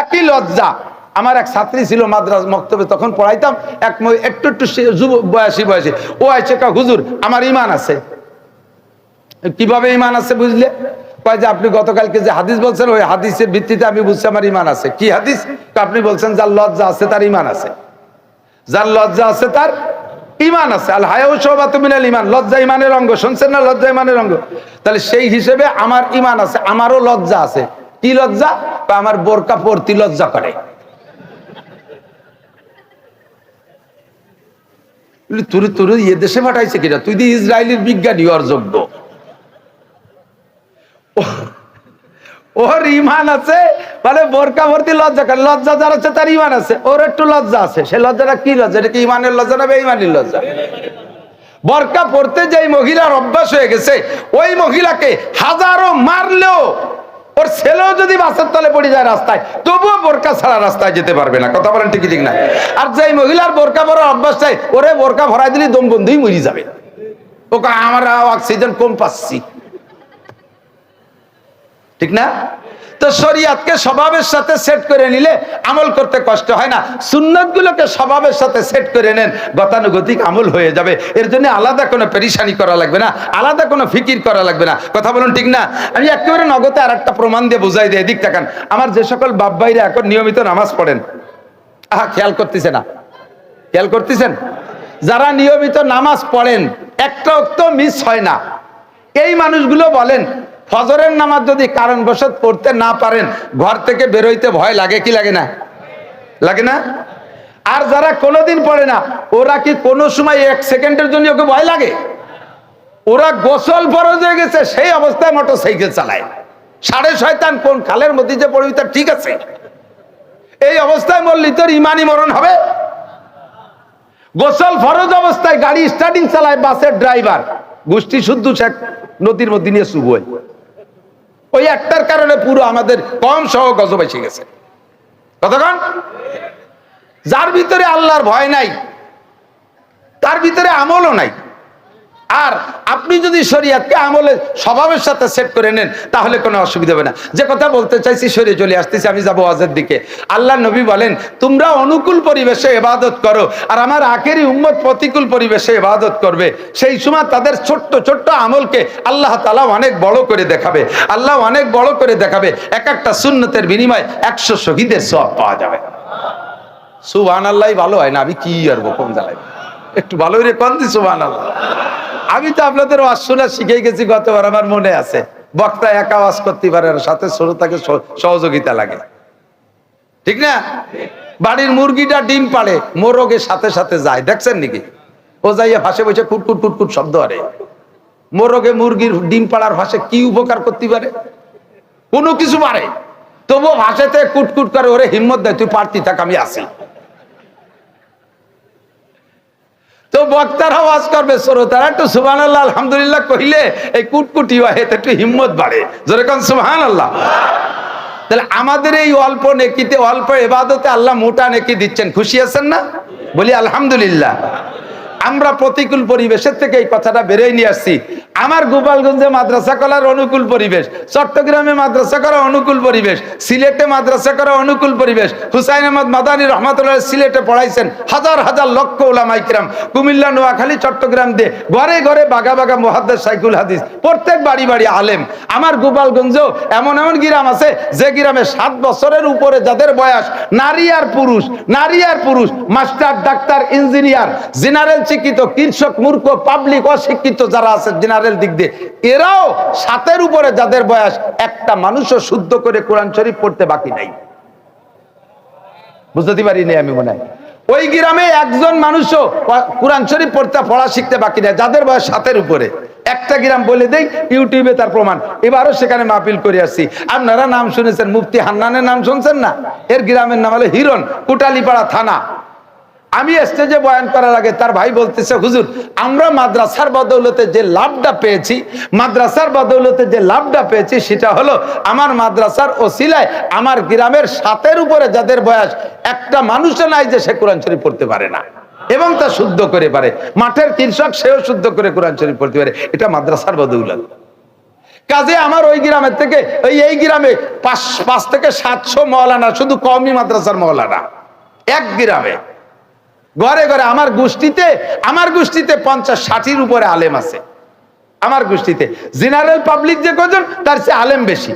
একই লজ্জা। আমার এক ছাত্রী ছিল মাদ্রাস মক্তবে, তখন পড়াইতাম এক একটু একটু যুব বয়সী বয়সী। ও আছে কা হুজুর, আমার ইমান আছে। কীভাবে ইমান আছে বুঝলে? কয় যে, আপনি গতকালকে যে হাদিস বলছেন, ওই হাদিসের ভিত্তিতে আমি বুঝছি আমার ইমান আছে। কি হাদিস? আপনি বলছেন যার লজ্জা আছে তার ইমান আছে। যার লজ্জা আছে তার ইমান আছে। আল হায়াউ শোভাত মিনাল ইমান লজ্জা ইমানের অঙ্গ। শুনছেন না লজ্জা ইমানের অঙ্গ? তাহলে সেই হিসেবে আমার ইমান আছে, আমারও লজ্জা আছে। কি লজ্জা আমার বোরকা পরতি লজ্জা করে। তুই তুই ইয়ে দেশে পাঠাইছে কিনা তুই ইসরায়েলের বিজ্ঞানী, ওর যোগ্য। ওর ইমান আছে মানে বোরকা ভর্তি লজ্জা করে। লজ্জা যার আছে তার ইমান আছে। ওর একটু লজ্জা আছে। সে লজ্জাটা কি লজ্জা? এটা কি ইমানের লজ্জা না বেঈমানের লজ্জা? বরকা পড়তে যেই মহিলার অভ্যাস হয়ে গেছে, ওই মহিলাকে হাজারো মারলেও ওর ছেলেও যদি বাসের তলে পড়ে যায় রাস্তায়, তবুও বোরকা ছাড়া রাস্তায় যেতে পারবে না। কথা বলেন ঠিকই ঠিক না। আর যে মহিলার বোরকা ভরার অভ্যাস চাই, ওরে বোরকা ভরাই দিলে দম বন্ধুই মরি যাবে। ওকে, আমরা অক্সিজেন কম পাচ্ছি। ঠিক না? তো শরিয়াতকে স্বভাবের সাথে সেট করে নিলে আমল করতে কষ্ট হয় না। সুন্নত গুলোকে স্বভাবের সাথে সেট করে নেন, গতানুগতিক আমল হয়ে যাবে। এর জন্য আলাদা কোনো পেরিসানি করা লাগবে না, আলাদা কোনো ফিকির করা লাগবে না। কথা বলুন ঠিক না? আমি একেবারে নগদে আর একটা প্রমাণ দিয়ে বুঝাই দিই, এদিক তাকান। আমার যে সকল বাপ ভাইরা এখন নিয়মিত নামাজ পড়েন, আহা, খেয়াল করতেছে না। খেয়াল করতেছেন? যারা নিয়মিত নামাজ পড়েন, একটা অক্ত মিস হয় না। এই মানুষগুলো বলেন ফজরের নামাজ যদি কারণবশত পড়তে না পারেন, ঘর থেকে বেরোইতে ভয় লাগে, কি লাগে না? লাগে না? আর যারা কোনোদিন পড়ে না, ওরা কি কোনো সময় এক সেকেন্ডের জন্য ওকে ভয় লাগে? ওরা গোসল ফরজ হয়ে গেছে, সেই অবস্থায় মোটর সাইকেল চালায়। সাড়ে শয়তান কোন খালের মধ্যে যে পড়বি তার ঠিক আছে। এই অবস্থায় মরলি তোর ইমানি মরণ হবে। গোসল ফরজ অবস্থায় গাড়ি স্টার্টিং চালায় বাসের ড্রাইভার গোষ্ঠী শুদ্ধ শেখ নদীর মধ্যে নিয়ে শুভই ওই একটার কারণে পুরো আমাদের কম সহ গজব এসে গেছে। কতক্ষণ যার ভিতরে আল্লাহর ভয় নাই, তার ভিতরে আমলও নাই। আর আপনি যদি শরীয়তকে আমলে স্বভাবের সাথে সেট করে নেন, তাহলে কোনো অসুবিধা হবে না। যে কথা বলতে চাইছি, সরে চলে আসতেছি, আমি যাব ওয়াজের দিকে। আল্লাহ নবী বলেন, তোমরা অনুকূল পরিবেশে এবাদত করো, আর আমার আখেরি উম্মত প্রতিকূল পরিবেশে এবাদত করবে। সেই সময় তাদের ছোট্ট ছোট্ট আমলকে আল্লাহ তালা অনেক বড় করে দেখাবে। আল্লাহ অনেক বড় করে দেখাবে। এক একটা সুন্নতের বিনিময়ে একশো শহীদের সব পাওয়া যাবে। সুবহান আল্লাহ ভালো হয় না? আমি কি আর কোন জ্বালাই? একটু ভালো রে কন দি সুবহান আল্লাহ আমি তো আপনাদের ওয়াজ শিখে গেছি, গতবার আমার মনে আছে। বক্তা একা ওয়াজ করতে পারে না, সাথে শ্রোতাকে সহ- সহযোগিতা লাগে। ঠিক না? বাড়ির মুরগিটা ডিম পাড়ে মোরগের সাথে সাথে যায়, দেখছেন নাকি? ও যাইয়া ভাসে বসে কুটকুট কুটকুট শব্দ আরে। মোরগে মুরগির ডিম পাড়ার ভাষে কি উপকার করতে পারে? কোনো কিছু পারে। তবুও ভাষাতে কুটকুট করে, ওরে হিম্মত দেয় তুই পারতি থাক, আমি আসি তো বক্তার আওয়াজ করবে, শ্রোতারা একটু সুবাহ আল্লাহ আলহামদুলিল্লাহ কহিলে, এই কুটকুটি হয় একটু হিম্মত বাড়ে। যেরকম সুবাহান আল্লাহ তাহলে আমাদের এই অল্প নেকিতে, অল্প এবাদতে আল্লাহ মোটা নেকি দিচ্ছেন। খুশি আছেন না? বলি, আলহামদুলিল্লাহ। আমরা প্রতিকূল পরিবেশের থেকে এই কথাটা বেরোয় নিয়ে আসছি। আমার গোপালগঞ্জে মাদ্রাসা করার অনুকূল পরিবেশ, চট্টগ্রামে মাদ্রাসা করা অনুকূল পরিবেশ, সিলেটে মাদ্রাসা করা অনুকূল পরিবেশ, হুসাইন আহমদ মাদানী রহমতুল্লাহ সিলেটে পড়াইছেন হাজার হাজার লক্ষ ওলামাইকরাম কুমিল্লা, নোয়াখালী, চট্টগ্রাম দিয়ে ঘরে ঘরে বাগা বাগা মহাদ্দের সাইকুল হাদিস। প্রত্যেক বাড়ি বাড়ি আলেম। আমার গোপালগঞ্জেও এমন এমন গ্রাম আছে, যে গ্রামে সাত বছরের উপরে যাদের বয়স, নারী আর পুরুষ, নারী আর পুরুষ, মাস্টার, ডাক্তার, ইঞ্জিনিয়ার, জেনারেল শিক্ষিত, কৃষক, মূর্খ, পাবলিক, অশিক্ষিত যারা আছে জেনারেল দিক দিয়ে। এরাও সাতের উপরে যাদের বয়স, একটা মানুষও শুদ্ধ করে কোরআন শরীফ পড়তে বাকি নাই। বুঝতে পারিনি আমি মনে ওই গ্রামে একজন মানুষও কোরআন শরীফ পড়তে, পড়া শিখতে বাকি নেই, যাদের বয়স সাতের উপরে। একটা গ্রাম বলে দেই, ইউটিউবে তার প্রমাণ। এবারও সেখানে মাহফিল করে আসছি। আপনারা নাম শুনেছেন, মুফতি হান্নানের নাম শুনছেন না? এর গ্রামের নাম হলো হিরণ, কুটালিপাড়া থানা। আমি স্টেজে বয়ান করার আগে তার ভাই বলতেছে, হুজুর, আমরা মাদ্রাসার বদৌলতে যে লাভটা পেয়েছি, মাদ্রাসার বদৌলতে যে লাভটা পেয়েছি, সেটা হলো আমার মাদ্রাসার ওসিলায় আমার গ্রামের সাতের উপরে যাদের বয়স, একটা মানুষও নাই যে সে কোরআন শরীফ পড়তে পারে না। এবং তা শুদ্ধ করে পারে। মাঠের কৃষক সেও শুদ্ধ করে কোরআন শরীফ পড়তে পারে। এটা মাদ্রাসার বদৌলত। কাজে আমার ওই গ্রামের থেকে, ওই এই গ্রামে পাঁচ পাঁচ থেকে সাতশো মহলানা শুধু কমই মাদ্রাসার মহলানা এক গ্রামে। ঘরে ঘরে আমার গোষ্ঠীতে আমার গোষ্ঠীতে পঞ্চাশ ষাটির উপরে আলেম আছে। আমার গোষ্ঠীতে। জেনারেল পাবলিক যে কজন, তার চেয়ে আলেম বেশি।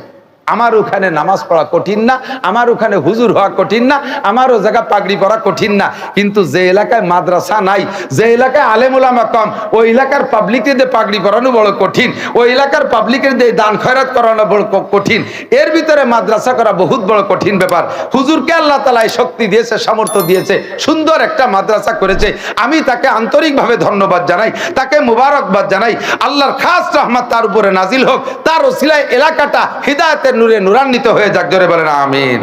আমার ওখানে নামাজ পড়া কঠিন না, আমার ওখানে হুজুর হওয়া কঠিন না আমার ও জায়গা পাগড়ি পরা কঠিন না। কিন্তু যে এলাকায় মাদ্রাসা নাই, যে এলাকায় আলেম ওলামা কম, ওই এলাকার পাবলিকের দিয়ে পাগড়ি পরানো বড় কঠিন, ওই এলাকার পাবলিকের দিয়ে দান খয়রাত করানো বড় কঠিন। এর ভিতরে মাদ্রাসা করা বহুত বড় কঠিন ব্যাপার। হুজুরকে আল্লাহ তালা এই শক্তি দিয়েছে, সামর্থ্য দিয়েছে, সুন্দর একটা মাদ্রাসা করেছে। আমি তাকে আন্তরিকভাবে ধন্যবাদ জানাই, তাকে মুবারকবাদ জানাই। আল্লাহর খাস রহমত তার উপরে নাজিল হোক, তার ওসিলায় এলাকাটা হৃদায়তের নূরে নূরান্বিত হয়ে যাক জোরে বলেন আমিন।